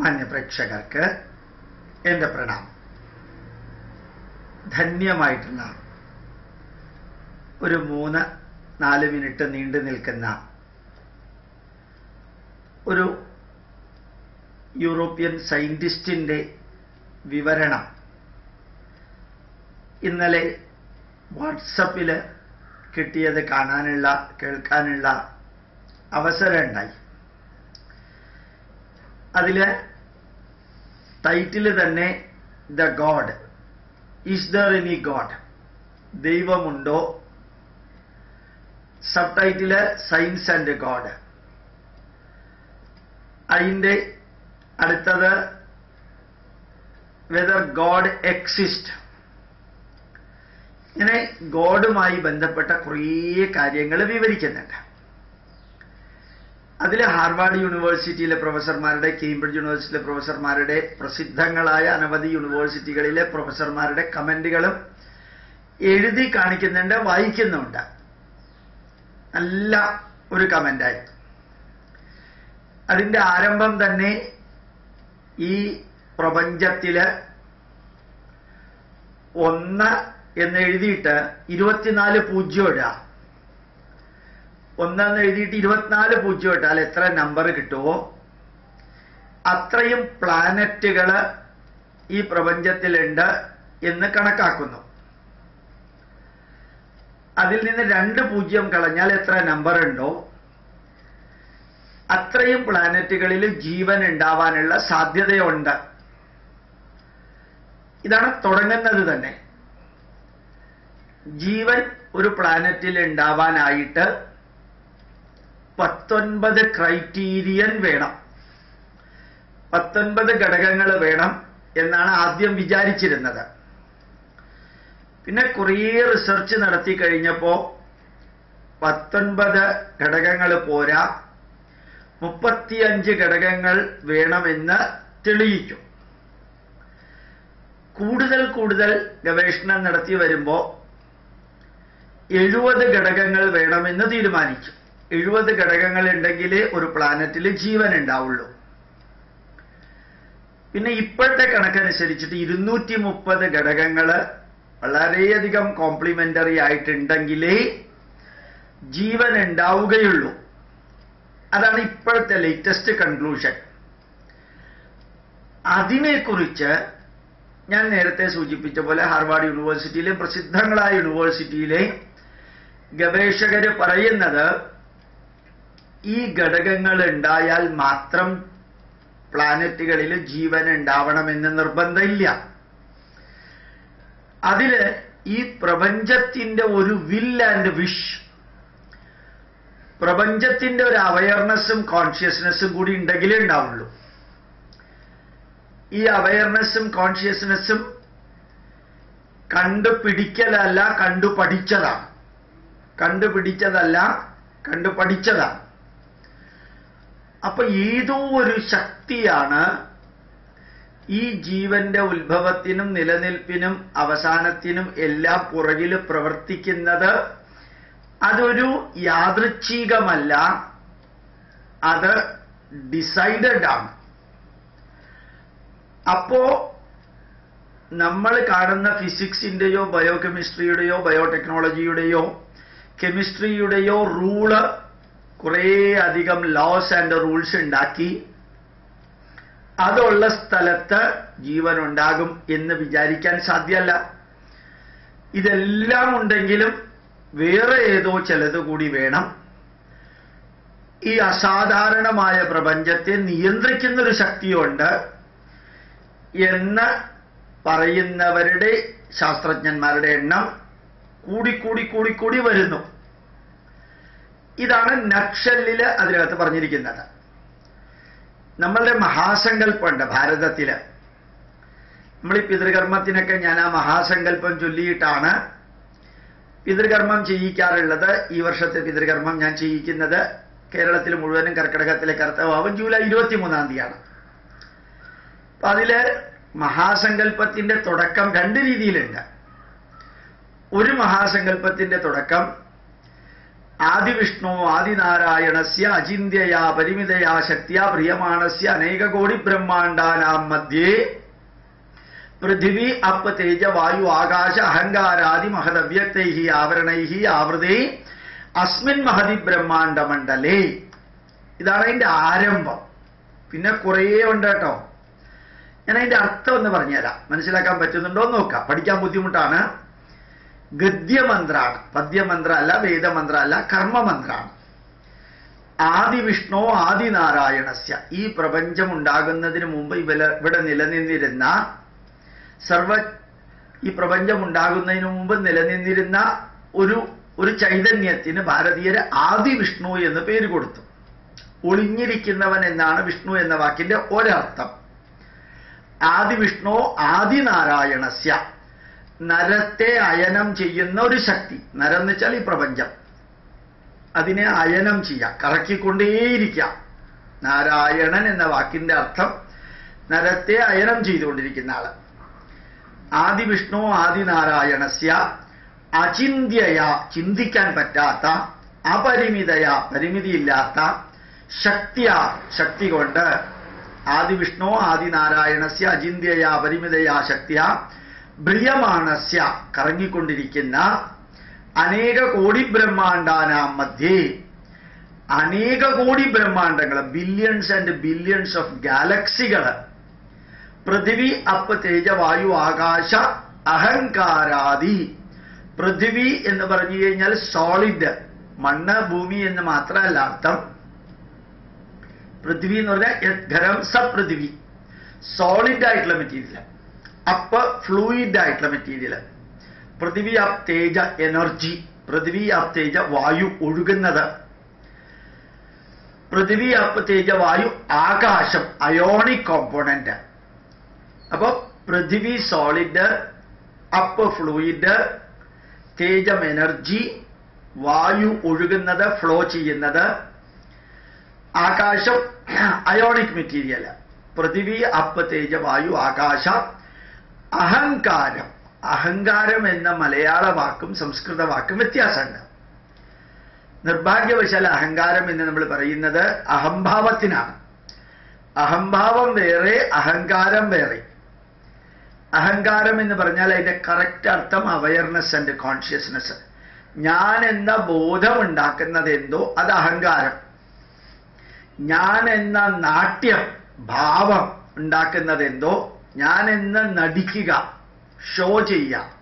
മാന്യപ്രേക്ഷകർക്ക് എന്റെ പ്രണാമം. ധന്യമായിട്ടുള്ള ഒരു മൂന്ന് നാല് മിനിറ്റ് നീണ്ടു നിൽക്കുന്ന ഒരു യൂറോപ്യൻ സയന്റിസ്റ്റിന്റെ വിവരണം ഇന്നലെ വാട്സപ്പിൽ കിട്ടിയത് കാണാനുള്ള കേൾക്കാനുള്ള അവസരം ഉണ്ടായി. അതിൽ ടൈറ്റിൽ തന്നെ the god is there any god ദൈവമുണ്ടോ? Subtitle science and god അതിന്റെ അടുത്തത് വെദർ ഗോഡ് എക്സിസ്റ്റ് ഇങ്ങനെ ഗോഡുമായി ബന്ധപ്പെട്ട കുറേ കാര്യങ്ങൾ വിവരിക്കുന്നുണ്ട്. അതിൽ ഹാർവാർഡ് യൂണിവേഴ്സിറ്റിയിലെ പ്രൊഫസർമാരുടെ കേംബ്രിഡ്ജ് യൂണിവേഴ്സിറ്റിയിലെ പ്രൊഫസർമാരുടെ പ്രസിദ്ധങ്ങളായ അനവധി യൂണിവേഴ്സിറ്റികളിലെ പ്രൊഫസർമാരുടെ കമന്റുകളും എഴുതി കാണിക്കുന്നുണ്ട് വായിക്കുന്നുണ്ട് നല്ല ഒരു കമന്റായി അതിന്റെ ആരംഭം തന്നെ ഈ പ്രപഞ്ചത്തിൽ ഒന്ന് എന്ന് എഴുതിയിട്ട് ഇരുപത്തിനാല് പൂജ്യം ഇടുക. ഒന്നെന്ന് എഴുതിയിട്ട് ഇരുപത്തിനാല് പൂജ്യം ഇട്ടാൽ എത്ര നമ്പർ കിട്ടുമോ അത്രയും പ്ലാനറ്റുകൾ ഈ പ്രപഞ്ചത്തിലുണ്ട് എന്ന് കണക്കാക്കുന്നു. അതിൽ നിന്ന് രണ്ട് പൂജ്യം കളഞ്ഞാൽ എത്ര നമ്പർ ഉണ്ടോ? അത്രയും പ്ലാനറ്റുകളിൽ ജീവൻ ഉണ്ടാവാനുള്ള സാധ്യതയുണ്ട്. ഇതാണ് തുടങ്ങുന്നത് തന്നെ. ജീവൻ ഒരു പ്ലാനറ്റിൽ ഉണ്ടാവാനായിട്ട് പത്തൊൻപത് ക്രൈറ്റീരിയൻ വേണം. പത്തൊൻപത് ഘടകങ്ങൾ വേണം എന്നാണ് ആദ്യം വിചാരിച്ചിരുന്നത്. പിന്നെ കുറേ റിസർച്ച് നടത്തി കഴിഞ്ഞപ്പോ പത്തൊൻപത് ഘടകങ്ങൾ പോരാ മുപ്പത്തിയഞ്ച് ഘടകങ്ങൾ വേണമെന്ന് തെളിയിച്ചു. കൂടുതൽ കൂടുതൽ ഗവേഷണം നടത്തി വരുമ്പോ എഴുപത് ഘടകങ്ങൾ വേണമെന്ന് തീരുമാനിച്ചു. എഴുപത് ഘടകങ്ങൾ ഉണ്ടെങ്കിൽ ഒരു പ്ലാനറ്റിൽ ജീവൻ ഉണ്ടാവുള്ളൂ പിന്നെ ഇപ്പോഴത്തെ കണക്കനുസരിച്ചിട്ട് ഇരുന്നൂറ്റി മുപ്പത് ഘടകങ്ങൾ വളരെയധികം കോംപ്ലിമെന്ററി ആയിട്ടുണ്ടെങ്കിലേ ജീവൻ ഉണ്ടാവുകയുള്ളൂ അതാണ് ഇപ്പോഴത്തെ ലേറ്റസ്റ്റ് കൺക്ലൂഷൻ അതിനെക്കുറിച്ച് ഞാൻ നേരത്തെ സൂചിപ്പിച്ച പോലെ ഹാർവാർഡ് യൂണിവേഴ്സിറ്റിയിലെ പ്രസിദ്ധങ്ങളായ യൂണിവേഴ്സിറ്റിയിലെ ഗവേഷകർ പറയുന്നത് ഈ ഘടകങ്ങൾ ഉണ്ടായാൽ മാത്രം പ്ലാനറ്റുകളിൽ ജീവൻ ഉണ്ടാവണമെന്ന് നിർബന്ധമില്ല. അതിൽ ഈ പ്രപഞ്ചത്തിന്റെ ഒരു വിൽ ആൻഡ് വിഷ് പ്രപഞ്ചത്തിന്റെ ഒരു അവയർനെസ്സും കോൺഷ്യസ്നെസ്സും കൂടി ഉണ്ടെങ്കിലേ ഉണ്ടാവുള്ളൂ. ഈ അവയർനെസ്സും കോൺഷ്യസ്നെസ്സും കണ്ടുപിടിക്കലല്ല കണ്ടുപഠിച്ചതാണ്. കണ്ടുപിടിച്ചതല്ല കണ്ടു പഠിച്ചതാണ് അപ്പൊ ഏതോ ഒരു ശക്തിയാണ് ഈ ജീവന്റെ ഉത്ഭവത്തിനും നിലനിൽപ്പിനും അവസാനത്തിനും എല്ലാം പുറകിൽ പ്രവർത്തിക്കുന്നത് അതൊരു യാദൃച്ഛികമല്ല അത് ഡിസൈഡഡ് ആണ്. അപ്പോ നമ്മൾ കാണുന്ന ഫിസിക്സിന്റെയോ ബയോകെമിസ്ട്രിയുടെയോ ബയോടെക്നോളജിയുടെയോ കെമിസ്ട്രിയുടെയോ റൂൾ കുറേ അധികം ലോസ് ആൻഡ് റൂൾസ് ഉണ്ടാക്കി. അതുള്ള സ്ഥലത്ത് ജീവൻ ഉണ്ടാകും എന്ന് വിചാരിക്കാൻ സാധ്യമല്ല. ഇതെല്ലാം ഉണ്ടെങ്കിലും വേറെ ഏതോ ചിലത് കൂടി വേണം. ഈ അസാധാരണമായ പ്രപഞ്ചത്തെ നിയന്ത്രിക്കുന്ന ഒരു ശക്തിയുണ്ട് എന്ന് പറയുന്നവരുടെ ശാസ്ത്രജ്ഞന്മാരുടെ എണ്ണം കൂടിക്കൂടി കൂടിക്കൂടി വരുന്നു. ഇതാണ് നക്ഷലിൽ അതിനകത്ത് പറഞ്ഞിരിക്കുന്നത്. നമ്മളുടെ മഹാസങ്കല്പമുണ്ട് ഭാരതത്തിൽ. നമ്മൾ ഈ പിതൃകർമ്മത്തിനൊക്കെ ഞാൻ ആ മഹാസങ്കല്പം ചൊല്ലിയിട്ടാണ് പിതൃകർമ്മം ചെയ്യിക്കാറുള്ളത്. ഈ വർഷത്തെ പിതൃകർമ്മം ഞാൻ ചെയ്യിക്കുന്നത് കേരളത്തിൽ മുഴുവനും കർക്കിടകത്തിലെ കർത്തവാവും ജൂലൈ ഇരുപത്തി മൂന്നാം തീയതിയാണ്. അപ്പൊ അതിൽ മഹാസങ്കല്പത്തിന്റെ തുടക്കം രണ്ട് രീതിയിലുണ്ട്. ഒരു മഹാസങ്കല്പത്തിന്റെ തുടക്കം ആദിവിഷ്ണു ആദിനാരായണസ്യ അചിന്യയാ പരിമിതയാ ശക്തിയാ പ്രിയമാണസ്യ അനേകകോടി ബ്രഹ്മാണ്ടാനാം മധ്യേ. പൃഥിവി അപ്പ തേജ വായു ആകാശ അഹങ്കാരാദി മഹദവ്യക്തൈ ആവരണൈ ആവൃതേ. അസ്മിൻ മഹതി ബ്രഹ്മാണ്ഡമണ്ഡലേ. ഇതാണ് അതിന്റെ ആരംഭം. പിന്നെ കുറേ ഉണ്ട് കേട്ടോ. ഞാൻ അതിന്റെ അർത്ഥം ഒന്ന് പറഞ്ഞുതരാം. മനസ്സിലാക്കാൻ പറ്റുന്നുണ്ടോ എന്ന് നോക്കാം. പഠിക്കാൻ ബുദ്ധിമുട്ടാണ്. ഗദ്യമന്ത്രാണ്. പദ്യമന്ത്ര അല്ല വേദമന്ത്ര അല്ല കർമ്മമന്ത്രാണ്. ആദിവിഷ്ണു ആദിനാരായണസ്യ. ഈ പ്രപഞ്ചം ഉണ്ടാകുന്നതിന് മുമ്പ് ഇവല ഇവിടെ നിലനിന്നിരുന്ന സർവ ഈ പ്രപഞ്ചം ഉണ്ടാകുന്നതിന് മുമ്പ് നിലനിന്നിരുന്ന ഒരു ഒരു ചൈതന്യത്തിന് ഭാരതീയര് ആദിവിഷ്ണു എന്ന് പേര് കൊടുത്തു. ഒളിഞ്ഞിരിക്കുന്നവൻ എന്നാണ് വിഷ്ണു എന്ന വാക്കിന്റെ ഒരർത്ഥം. ആദിവിഷ്ണു ആദിനാരായണസ്യ. നരത്തെ അയനം ചെയ്യുന്ന ഒരു ശക്തി. നരം എന്ന് വെച്ചാൽ ഈ പ്രപഞ്ചം. അതിനെ അയനം ചെയ്യാം കറക്കിക്കൊണ്ടേയിരിക്കാം നാരായണൻ എന്ന വാക്കിന്റെ അർത്ഥം നരത്തെ അയനം ചെയ്തുകൊണ്ടിരിക്കുന്ന ആൾ. ആദിവിഷ്ണു ആദിനാരായണസ്യ അചിന്യയ ചിന്തിക്കാൻ പറ്റാത്ത അപരിമിതയ പരിമിതിയില്ലാത്ത ശക്തിയ ശക്തി കൊണ്ട് ആദിവിഷ്ണു ആദിനാരായണസ്യ അചിന്യയ പരിമിതയ ശക്തിയ ബ്രിയമാണസ്യ കറങ്ങിക്കൊണ്ടിരിക്കുന്ന അനേക കോടി ബ്രഹ്മാണ്ടാനാം മധ്യേ. അനേക കോടി ബ്രഹ്മാണ്ടങ്ങൾ ബില്യൺസ് ആൻഡ് ബില്യൺസ് ഓഫ് ഗാലക്സികൾ പൃഥിവി അപ്പ് തേജവായു ആകാശ അഹങ്കാരാദി. പൃഥിവി എന്ന് പറഞ്ഞു കഴിഞ്ഞാൽ സോളിഡ് മണ്ണ് ഭൂമി എന്ന് മാത്രമല്ല അർത്ഥം. പൃഥ്വി എന്ന് പറഞ്ഞാൽ ഖരം സപൃഥിവി. സോളിഡ് ആയിട്ടുള്ള മെറ്റീരിയൽ അപ്പ് ഫ്ലൂയിഡ് ആയിട്ടുള്ള മെറ്റീരിയൽ പൃഥ്വി തേജ എനർജി പൃഥ്വി അപ്പ് തേജ വായു ഒഴുകുന്നത്. പൃഥ്വി അപ്പ് തേജ വായു ആകാശം അയോണിക് കോമ്പോണന്റ് അപ്പൊ പൃഥ്വി സോളിഡ് അപ്പ് ഫ്ലൂയിഡ് തേജം എനർജി വായു ഒഴുകുന്നത് ഫ്ലോ ചെയ്യുന്നത്. ആകാശം അയോണിക് മെറ്റീരിയൽ പൃഥ്വി അപ്പ് തേജ വായു ആകാശ അഹങ്കാരം. അഹങ്കാരം എന്ന മലയാള വാക്കും സംസ്കൃത വാക്കും വ്യത്യാസമുണ്ട്. നിർഭാഗ്യവശാൽ അഹങ്കാരം എന്ന് നമ്മൾ പറയുന്നത് അഹംഭാവത്തിനാണ്. അഹംഭാവം വേറെ അഹങ്കാരം വേറെ. അഹങ്കാരം എന്ന് പറഞ്ഞാൽ അതിന്റെ കറക്റ്റ് അർത്ഥം അവയർനെസ് ആൻഡ് കോൺഷ്യസ്നെസ് ഞാൻ എന്ന ബോധം ഉണ്ടാക്കുന്നത് എന്തോ അത് അഹങ്കാരം. ഞാൻ എന്ന നാട്യം ഭാവം ഉണ്ടാക്കുന്നത് എന്തോ ഞാൻ എന്ന് നടിക്കുക ഷോ ചെയ്യുക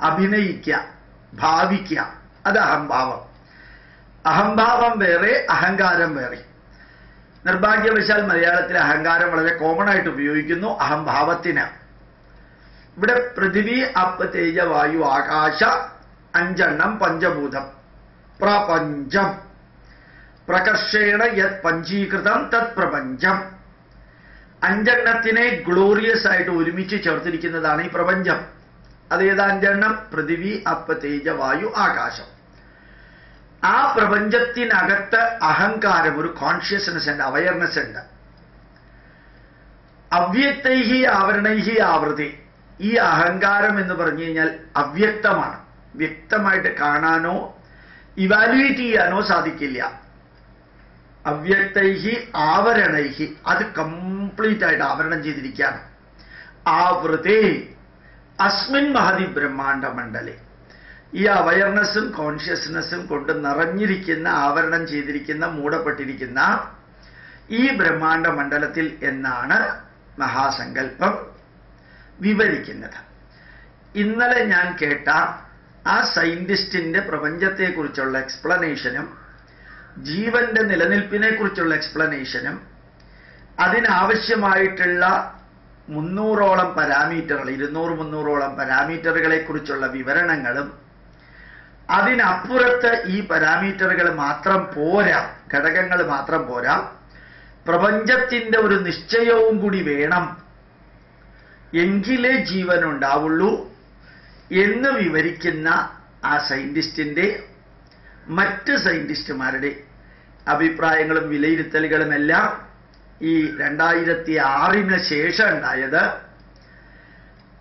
അഭിനയിക്കുക ഭാവിക്കുക അത് അഹംഭാവം. അഹംഭാവം വേറെ അഹങ്കാരം വേറെ. നിർഭാഗ്യവശാൽ മലയാളത്തിൽ അഹങ്കാരം വളരെ കോമൺ ആയിട്ട് ഉപയോഗിക്കുന്നു അഹംഭാവത്തിന്. ഇവിടെ പൃഥിവി അപ്പ് തേജ വായു ആകാശ അഞ്ചെണ്ണം പഞ്ചഭൂതം. പ്രപഞ്ചം. പ്രകർഷേണ യത് പഞ്ചീകൃതം തത് പ്രപഞ്ചം. അഞ്ചെണ്ണത്തിനെ ഗ്ലോറിയസ് ആയിട്ട് ഒരുമിച്ച് ചേർത്തിരിക്കുന്നതാണ് ഈ പ്രപഞ്ചം. അതേത് അഞ്ചെണ്ണം പൃഥിവി അപ്പ തേജ വായു ആകാശം. ആ പ്രപഞ്ചത്തിനകത്ത് അഹങ്കാരം ഒരു കോൺഷ്യസ്നെസ് ഉണ്ട് അവയർനെസ് ഉണ്ട്. അവ്യക്തൈഹി ആവരണൈഹി ആവൃതി. ഈ അഹങ്കാരം എന്ന് പറഞ്ഞു കഴിഞ്ഞാൽ അവ്യക്തമാണ്. വ്യക്തമായിട്ട് കാണാനോ ഇവാലുവേറ്റ് ചെയ്യാനോ സാധിക്കില്ല. അവ്യക്തൈഹി ആവരണൈഹി. അത് കംപ്ലീറ്റ് ആയിട്ട് ആവരണം ചെയ്തിരിക്കുകയാണ്. ആവൃതി അസ്മിൻ മഹതി ബ്രഹ്മാണ്ട മണ്ഡലേ ഈ അവയർനെസ്സും കോൺഷ്യസ്നെസ്സും കൊണ്ട് നിറഞ്ഞിരിക്കുന്ന ആവരണം ചെയ്തിരിക്കുന്ന മൂടപ്പെട്ടിരിക്കുന്ന ഈ ബ്രഹ്മാണ്ട മണ്ഡലത്തിൽ എന്നാണ് മഹാസങ്കല്പം വിവരിക്കുന്നത്. ഇന്നലെ ഞാൻ കേട്ട ആ സയന്റിസ്റ്റിന്റെ പ്രപഞ്ചത്തെക്കുറിച്ചുള്ള എക്സ്പ്ലനേഷനും ജീവന്റെ നിലനിൽപ്പിനെ കുറിച്ചുള്ള എക്സ്പ്ലനേഷനും അതിനാവശ്യമായിട്ടുള്ള മുന്നൂറോളം പാരാമീറ്ററുകൾ ഇരുന്നൂറ് മുന്നൂറോളം പാരാമീറ്ററുകളെ കുറിച്ചുള്ള വിവരണങ്ങളും അതിനപ്പുറത്ത് ഈ പാരാമീറ്ററുകൾ മാത്രം പോരാ ഘടകങ്ങൾ മാത്രം പോരാ പ്രപഞ്ചത്തിന്റെ ഒരു നിശ്ചയവും കൂടി വേണം എങ്കിലേ ജീവൻ ഉണ്ടാവുള്ളൂ എന്ന് വിവരിക്കുന്ന ആ സയന്റിസ്റ്റിന്റെ മറ്റ് സയന്റിസ്റ്റുമാരുടെ അഭിപ്രായങ്ങളും വിലയിരുത്തലുകളും എല്ലാം ഈ രണ്ടായിരത്തി ആറിന് ശേഷം ഉണ്ടായത്.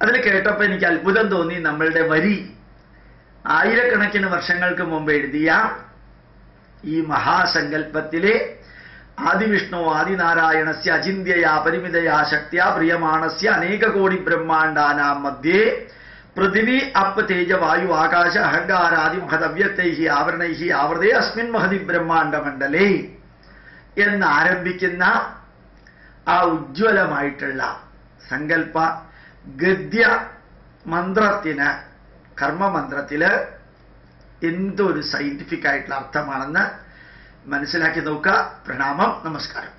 അതിൽ കേട്ടപ്പോൾ എനിക്ക് അത്ഭുതം തോന്നി. നമ്മളുടെ വരി ആയിരക്കണക്കിന് വർഷങ്ങൾക്ക് മുമ്പ് എഴുതിയ ഈ മഹാസങ്കല്പത്തിലെ ആദിവിഷ്ണു ആദിനാരായണസ്യ അചിന്യയാ പരിമിതയാ ശക്തിയാ പ്രിയമാണസ്യ അനേക കോടി ബ്രഹ്മാണ്ടാനാം മധ്യേ പൃഥിവി അപ്പ് തേജ വായു ആകാശ അഹങ്കാരാദി മഹദവ്യത്തൈ ആവരണൈ ആവൃതേ അസ്മിൻ മഹതി ബ്രഹ്മാണ്ഡമണ്ഡലേ എന്നാരംഭിക്കുന്ന ആ ഉജ്ജ്വലമായിട്ടുള്ള സങ്കല്പ ഗദ്യ മന്ത്രത്തിന് കർമ്മമന്ത്രത്തിൽ എന്തൊരു സയന്റിഫിക് ആയിട്ടുള്ള അർത്ഥമാണെന്ന് മനസ്സിലാക്കി നോക്കുക. പ്രണാമം നമസ്കാരം.